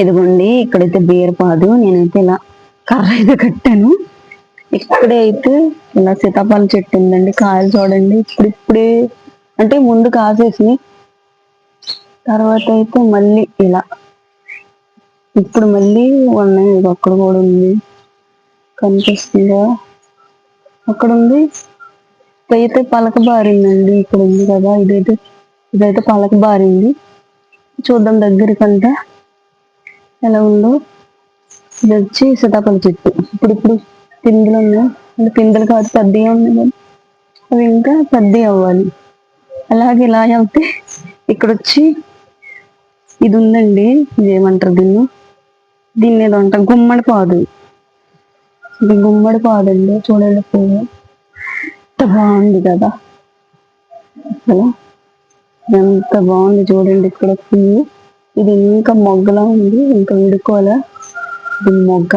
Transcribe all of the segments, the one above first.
ఇదిగోండి ఇక్కడైతే బీరపాదు నేనైతే ఇలా కర్ర అయితే కట్టాను. ఇక్కడే అయితే ఇలా సీతాఫలం చెట్టు ఉందండి కాయలు చూడండి. ఇప్పుడు ఇప్పుడే అంటే ముందు కాసేసి తర్వాత అయితే మళ్ళీ ఇలా. ఇప్పుడు మళ్ళీ ఉన్నాయి ఇది అక్కడ కూడా ఉంది. కనిపిస్తుందా? అక్కడ ఉంది ఇదైతే పలక బారిందండి ఇక్కడ ఉంది కదా. ఇదైతే ఇదైతే పలక బారింది. చూద్దాం దగ్గరికంటే ఎలా ఉందో. ఇది వచ్చి సీతాఫల చెట్టు. ఇప్పుడు ఇప్పుడు పిందులు ఉన్నాయి. అంటే పిందులు కాదు పెద్దగా ఉన్నాయి కదా. అవి ఇంకా పెద్దవి అవ్వాలి. అలాగే ఇలా వెళ్తే ఇక్కడ వచ్చి ఇది ఉందండి. ఇది ఏమంటారు దీన్ని? దీన్ని ఏదో అంటారు గుమ్మడి పాదు. ఇది గుమ్మడి పాదు అండి చూడండి పువ్వు ఎంత బాగుంది కదా. అసలు ఎంత బాగుంది చూడండి ఇక్కడ పువ్వు ఇది ఇంకా మొగ్గలా ఉంది ఇంకా విడుకోవాలా? ఇది మొగ్గ.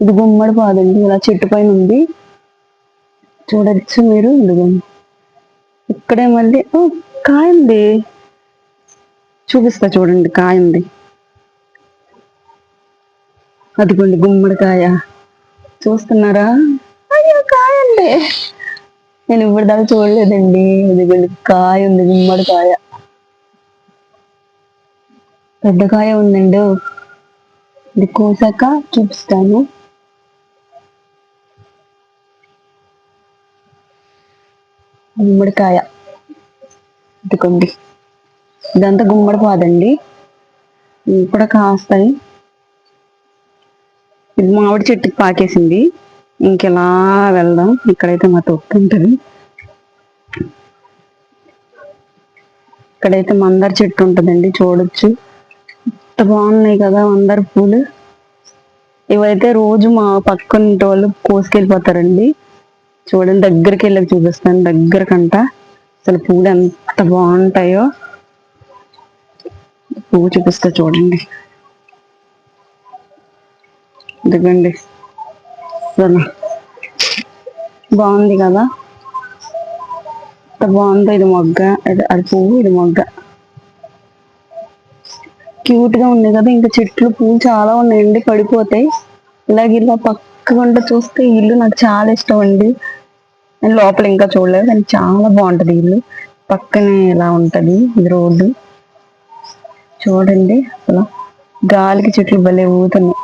ఇది గుమ్మడి పాదండి ఇలా చెట్టు పైన ఉంది. చూడొచ్చు మీరు ఇదిగోండి ఇక్కడే మళ్ళీ ఓ కాయ ఉంది చూపిస్తా చూడండి కాయ ఉంది అదిగోండి గుమ్మడికాయ. చూస్తున్నారా? అయ్యో కాయ ఉంది నేను ఇప్పుడు దాకా చూడలేదండి. ఇదిగోండి కాయ ఉంది గుమ్మడికాయ. పెద్దకాయ ఉందండి. ఇది కోసాక చూపిస్తాను. గుమ్మడికాయ. ఇదిగోండి. ఇదంతా గుమ్మడి పాదండి. ఇవి కూడా కాస్తాయి. ఇది మామిడి చెట్టుకి పాకేసింది. ఇంకెలా వెళ్దాం? ఇక్కడైతే మా తొక్కు ఉంటుంది ఇక్కడైతే మందార చెట్టు ఉంటుందండి చూడొచ్చు. ఎంత బాగున్నాయి కదా అందరు పూలు. ఇవైతే రోజు మా పక్కన ఇంటి వాళ్ళు కోసుకెళ్ళిపోతారండి. చూడండి దగ్గరికి వెళ్ళి చూపిస్తాను. దగ్గరకంట. అసలు పూలు ఎంత బాగుంటాయో. పువ్వు చూపిస్తా చూడండి. ఇదిగోండి. బాగుంది కదా. ఎంత బాగుందో ఇది మొగ్గ. అది- అది పువ్వు ఇది మొగ్గ. క్యూట్గా ఉంది కదా ఇంకా చెట్లు పూలు చాలా ఉన్నాయండి పడిపోతాయి. ఇలాగ ఇలా పక్కకుండా చూస్తే ఇల్లు నాకు చాలా ఇష్టం అండి. నేను లోపల ఇంకా చూడలేదు కానీ చాలా బాగుంటది ఇల్లు. పక్కనే ఇలా ఉంటది ఇది రోడ్డు. చూడండి అసలు. గాలికి చెట్లు భలే ఊతున్నాయి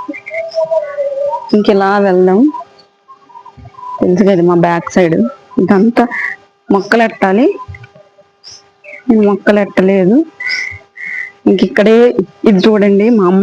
ఇంకెలా వెళ్దాం. తెలుసు కదా మా బ్యాక్ సైడ్. ఇదంతా మొక్కలు ఎట్టాలి? నేను మొక్కలు ఎట్టలేదు. ఇంక ఇక్కడే ఇది చూడండి మా అమ్మ